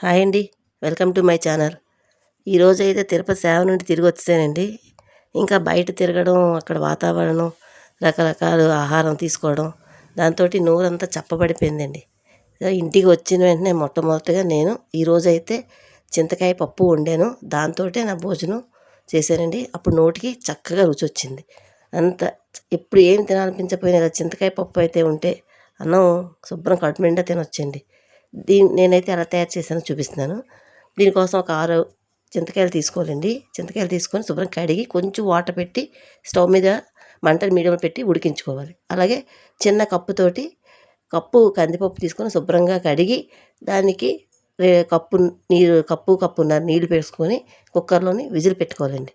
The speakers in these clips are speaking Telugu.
హాయ్ అండి. Welcome to my channel. ఈరోజు అయితే తిరుపతి సేవ నుండి తిరిగి వచ్చానండి ఇంకా బయట తిరగడం అక్కడ వాతావరణం రకరకాల ఆహారం తీసుకోవడం దాంతో నోరంతా చప్పబడిపోయిందండి. ఇంటికి వచ్చిన వెంటనే మొట్టమొదటిగా నేను ఈరోజు అయితే చింతకాయ పప్పు వండాను. దాంతో నా భోజనం చేశానండి. అప్పుడు నోటికి చక్కగా రుచి వచ్చింది. అంత ఎప్పుడు ఏం తినాలనిపించకపోయినా చింతకాయ పప్పు అయితే ఉంటే అన్నం శుభ్రం కడుపు నిండా తినొచ్చండి. దీన్ని నేనైతే ఎలా తయారు చేశానో చూపిస్తున్నాను. దీనికోసం ఒక ఆరు చింతకాయలు తీసుకోవాలండి. చింతకాయలు తీసుకొని శుభ్రం కడిగి కొంచెం వాటర్ పెట్టి స్టవ్ మీద మంటలు మీడియంలో పెట్టి ఉడికించుకోవాలి. అలాగే చిన్న కప్పుతోటి కప్పు కందిపప్పు తీసుకొని శుభ్రంగా కడిగి దానికి కప్పు నీరు కప్పు కప్పున్నర నీళ్ళు వేసుకొని కుక్కర్లోని విజిల్ పెట్టుకోవాలండి.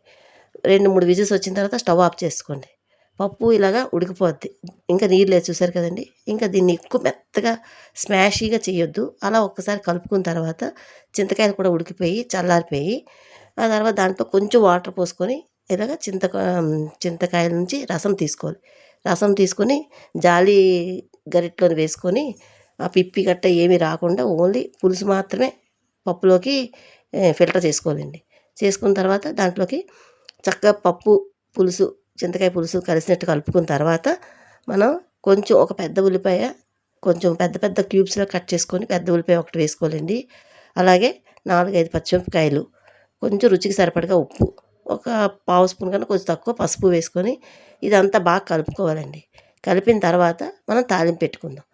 రెండు మూడు విజిల్స్ వచ్చిన తర్వాత స్టవ్ ఆఫ్ చేసుకోండి. పప్పు ఇలాగా ఉడికిపోద్ది. ఇంకా నీళ్ళు లేదు చూసారు కదండి? ఇంకా దీన్ని ఎక్కువ మెత్తగా స్మాషీగా చేయొద్దు. అలా ఒక్కసారి కలుపుకున్న తర్వాత చింతకాయలు కూడా ఉడికిపోయి చల్లారిపోయి ఆ తర్వాత దాంట్లో కొంచెం వాటర్ పోసుకొని ఇలాగ చింత చింతకాయల నుంచి రసం తీసుకోవాలి. రసం తీసుకొని జాలి గరిటలోని వేసుకొని ఆ పిప్పి గట్ట ఏమీ రాకుండా ఓన్లీ పులుసు మాత్రమే పప్పులోకి ఫిల్టర్ చేసుకోవాలండి. చేసుకున్న తర్వాత దాంట్లోకి చక్కగా పప్పు పులుసు చింతకాయ పులుసు కలిసినట్టు కలుపుకున్న తర్వాత మనం కొంచెం ఒక పెద్ద ఉల్లిపాయ కొంచెం పెద్ద పెద్ద క్యూబ్స్లో కట్ చేసుకొని పెద్ద ఉల్లిపాయ ఒకటి వేసుకోవాలండి. అలాగే నాలుగైదు పచ్చిమిరపకాయలు కొంచెం రుచికి సరిపడగా ఉప్పు ఒక పావు స్పూన్ కన్నా కొంచెం తక్కువ పసుపు వేసుకొని ఇదంతా బాగా కలుపుకోవాలండి. కలిపిన తర్వాత మనం తాలింపు పెట్టుకుందాం.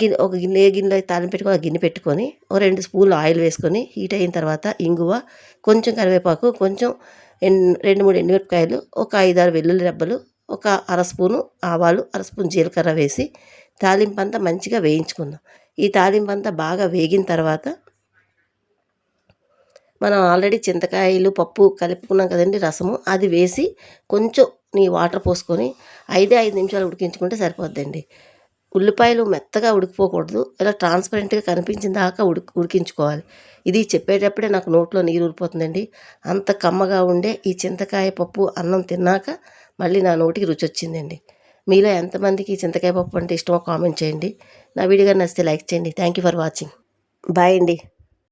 గిన్నె ఒక గిన్నె ఏ గిన్నెలో తాలింపు పెట్టుకొని ఆ గిన్నె పెట్టుకొని ఒక రెండు స్పూన్లు ఆయిల్ వేసుకొని హీట్ అయిన తర్వాత ఇంగువ కొంచెం కరివేపాకు కొంచెం ఎన్ రెండు మూడు ఎండుమిరపకాయలు ఒక ఐదారు వెల్లుల్లి రెబ్బలు ఒక అర స్పూను ఆవాలు అర స్పూన్ జీలకర్ర వేసి తాలింపు అంతా మంచిగా వేయించుకుందాం. ఈ తాలింపు అంతా బాగా వేగిన తర్వాత మనం ఆల్రెడీ చింతకాయలు పప్పు కలుపుకున్నాం కదండి రసము అది వేసి కొంచెం నీ వాటర్ పోసుకొని ఐదే ఐదు నిమిషాలు ఉడికించుకుంటే సరిపోద్దండి. ఉల్లిపాయలు మెత్తగా ఉడికిపోకూడదు. ఇలా ట్రాన్స్పరెంట్గా కనిపించిన దాకా ఉడికి ఉడికించుకోవాలి. ఇది చెప్పేటప్పుడే నాకు నోట్లో నీరు ఊరిపోతుందండి. అంత కమ్మగా ఉండే ఈ చింతకాయ పప్పు అన్నం తిన్నాక మళ్ళీ నా నోటికి రుచి వచ్చిందండి. మీలో ఎంతమందికి ఈ చింతకాయ పప్పు అంటే ఇష్టమో కామెంట్ చేయండి. నా వీడియో కానీ నచ్చితే లైక్ చేయండి. Thank you for watching. Bye అండి.